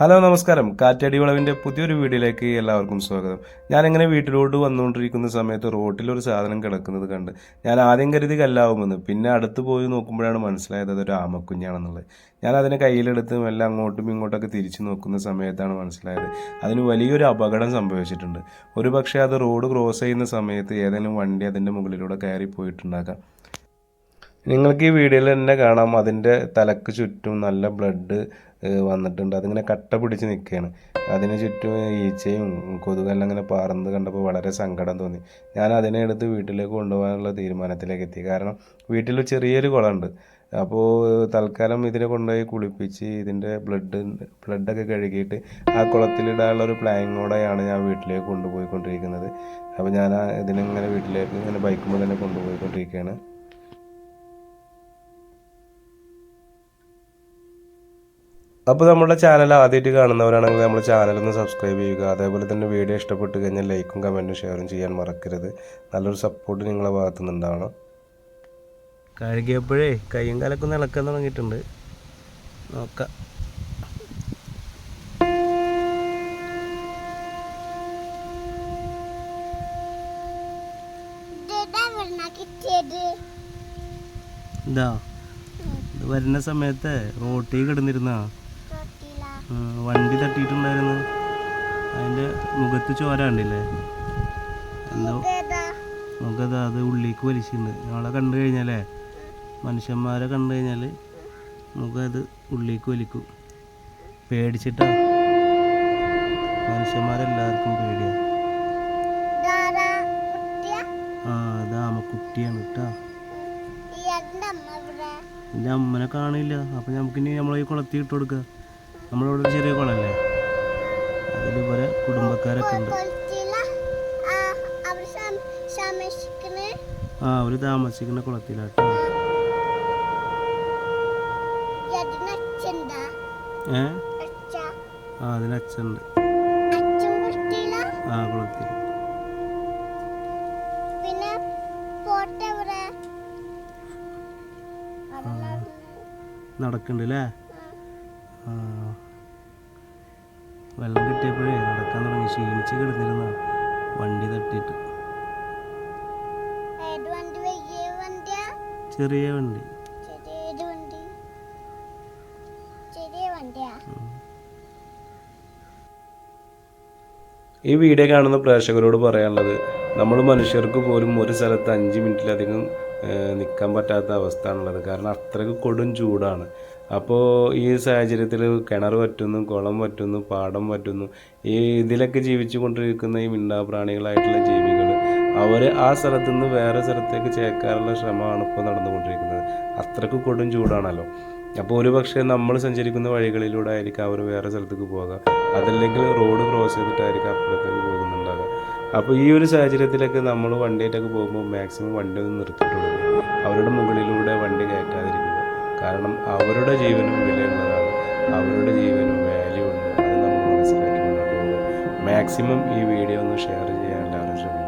Hello നമസ്കാരം. കാറ്റാടി വളവിന്റെ പുതിയൊരു വീഡിയോയിലേക്ക് എല്ലാവർക്കും സ്വാഗതം. ഞാൻ എങ്ങനെ വീട്ടിലോട്ട് വന്നുകൊണ്ടിരിക്കുന്ന സമയത്ത് റോട്ടിൽ ഒരു സാധനം കിടക്കുന്നത് കണ്ട് ഞാൻ ആദ്യം കരുതി കല്ലാവുമെന്ന് പിന്നെ അടുത്ത് പോയി നോക്കുമ്പോഴാണ് മനസ്സിലായത് അതൊരു ആമക്കുഞ്ഞാണെന്നുള്ളത്. ഞാൻ അതിനെ കയ്യിലെടുത്ത് എല്ലാം അങ്ങോട്ടും ഇങ്ങോട്ടൊക്കെ തിരിച്ചു നോക്കുന്ന സമയത്താണ് മനസ്സിലായത്. അതിന് വലിയൊരു അപകടം സംഭവിച്ചിട്ടുണ്ട്. ഒരു പക്ഷേ അത് റോഡ് ക്രോസ് ചെയ്യുന്ന സമയത്ത് ഏതെങ്കിലും വണ്ടി അതിന്റെ മുകളിലൂടെ കയറി പോയിട്ടുണ്ടാകാം നിങ്ങൾക്ക് ഈ വീഡിയോയിൽ തന്നെ കാണാം. അതിന്റെ തലക്ക് ചുറ്റും നല്ല ബ്ലഡ് വന്നിട്ടുണ്ട്. അതിങ്ങനെ കട്ട പിടിച്ച് നിൽക്കുകയാണ് അതിന് ചുറ്റും ഈച്ചയും കൊതുകെല്ലാം ഇങ്ങനെ പറന്ന് കണ്ടപ്പോൾ വളരെ സങ്കടം തോന്നി. ഞാൻ അതിനെ എടുത്ത് വീട്ടിലേക്ക് കൊണ്ടുപോകാനുള്ള തീരുമാനത്തിലേക്ക് എത്തി. കാരണം വീട്ടിൽ ചെറിയൊരു കുളമുണ്ട്. അപ്പോൾ തൽക്കാലം ഇതിനെ കൊണ്ടുപോയി കുളിപ്പിച്ച് ഇതിന്റെ ബ്ലഡ് ബ്ലഡൊക്കെ കഴുകിയിട്ട് ആ കുളത്തിലിടാനുള്ള ഒരു പ്ലാനിങ്ങോടെയാണ് ഞാൻ വീട്ടിലേക്ക് കൊണ്ടുപോയിക്കൊണ്ടിരിക്കുന്നത്. അപ്പോൾ ഞാൻ ഇതിനെ ഇങ്ങനെ വീട്ടിലേക്ക് ഇങ്ങനെ ബൈക്കുമ്പോൾ തന്നെ കൊണ്ടുപോയിക്കൊണ്ടിരിക്കുകയാണ്. അപ്പോൾ നമ്മുടെ ചാനൽ ആദ്യമായിട്ട് കാണുന്നവരാണെങ്കിൽ നമ്മുടെ ചാനൽ ഒന്ന് സബ്സ്ക്രൈബ് ചെയ്യുക. അതേപോലെ തന്നെ വീഡിയോ ഇഷ്ടപ്പെട്ട് കഴിഞ്ഞാൽ ലൈക്കും കമന്റും ഷെയറും ചെയ്യാൻ മറക്കരുത്. നല്ലൊരു സപ്പോർട്ട് നിങ്ങളെ ഭാഗത്തു നിന്നുണ്ടാവണം കഴുകിയപ്പോഴേ കയ്യും കാലൊക്കെ ഇളക്കാൻ തുടങ്ങിയിട്ടുണ്ട്. നോക്കാം. ഇതാ വരുന്ന സമയത്ത് റോട്ടിൽ കിടന്നിരുന്ന. വണ്ടി തട്ടിയിട്ടുണ്ടായിരുന്നു. അതിന്റെ മുഖത്ത് ചോര കണ്ടില്ലേ? എന്തോ നമുക്കത് അത് ഉള്ളിലേക്ക് വലിച്ചിട്ടുണ്ട് ഞങ്ങളെ കണ്ടു കഴിഞ്ഞാലേ മനുഷ്യന്മാരെ കണ്ടു കഴിഞ്ഞാൽ നമുക്കത് ഉള്ളിലേക്ക് വലിക്കും. പേടിച്ചിട്ടാ. മനുഷ്യന്മാരെല്ലാവർക്കും പേടിയാണ് ആ അത് ആമക്കുട്ടിയാണ് കേട്ടോ എന്റെ അമ്മനെ കാണില്ല. അപ്പം നമുക്കിനി നമ്മളെ ഈ കുളത്തിൽ ഇട്ട് കൊടുക്കുക നമ്മളിവിടെ ഒരു ചെറിയ കുളമല്ലേ പോലെ കുടുംബക്കാരൊക്കെ ഉണ്ട്. ആ അവർ അവർ താമസിക്കുന്ന കുളത്തിലാട്ടോ. ഏ? ആ അതിന് അച്ഛനുണ്ട്. ആ കുളത്തിൽ പിന്നെ വെള്ളം കിട്ടിയപ്പോഴേ നടക്കാൻ തുടങ്ങി. ക്ഷീണിച്ച് കിടന്നിരുന്ന. വണ്ടി തട്ടിട്ട് ചെറിയ വണ്ടി. ചെറിയൊരു വണ്ടി. ചെറിയ വണ്ടിയാ? ഈ വീഡിയോ കാണുന്ന പ്രേക്ഷകരോട് പറയാനുള്ളത് നമ്മൾ മനുഷ്യർക്ക് പോലും ഒരു സ്ഥലത്ത് അഞ്ച് മിനിറ്റിലധികം നിൽക്കാൻ പറ്റാത്ത അവസ്ഥയാണുള്ളത് കാരണം അത്രയ്ക്ക് കൊടും ചൂടാണ്. അപ്പോൾ ഈ സാഹചര്യത്തിൽ കിണർ പറ്റുന്നു കുളം പറ്റുന്നു പാടം പറ്റുന്നു ഈ ഇതിലൊക്കെ ജീവിച്ചു കൊണ്ടിരിക്കുന്ന ഈ മിണ്ടാപ്രാണികളായിട്ടുള്ള ജീവികൾ അവർ ആ സ്ഥലത്തു നിന്ന് വേറെ സ്ഥലത്തേക്ക് ചേക്കാനുള്ള ശ്രമമാണ് ഇപ്പോൾ നടന്നുകൊണ്ടിരിക്കുന്നത്. അത്രയ്ക്ക് കൊടും ചൂടാണല്ലോ. അപ്പോൾ ഒരു പക്ഷേ നമ്മൾ സഞ്ചരിക്കുന്ന വഴികളിലൂടെ ആയിരിക്കും അവർ വേറെ സ്ഥലത്തേക്ക് പോകുക അതല്ലെങ്കിൽ റോഡ് ക്രോസ് ചെയ്തിട്ടായിരിക്കും അപ്പുറത്തേക്ക് പോകുന്നുണ്ടാകുക അപ്പോൾ ഈ ഒരു സാഹചര്യത്തിലൊക്കെ നമ്മൾ വണ്ടിയായിട്ടൊക്കെ പോകുമ്പോൾ മാക്സിമം വണ്ടി ഒന്ന് നിർത്തിയിട്ടുള്ളത് അവരുടെ മുകളിലൂടെ വണ്ടി കയറ്റാതിരിക്കുക. കാരണം അവരുടെ ജീവനും വിലയുള്ളതാണ്. അവരുടെ ജീവനും വാല്യൂ ഉണ്ട്. അത് നമ്മൾ മനസ്സിലാക്കി മാക്സിമം ഈ വീഡിയോ ഒന്ന് ഷെയർ ചെയ്യുക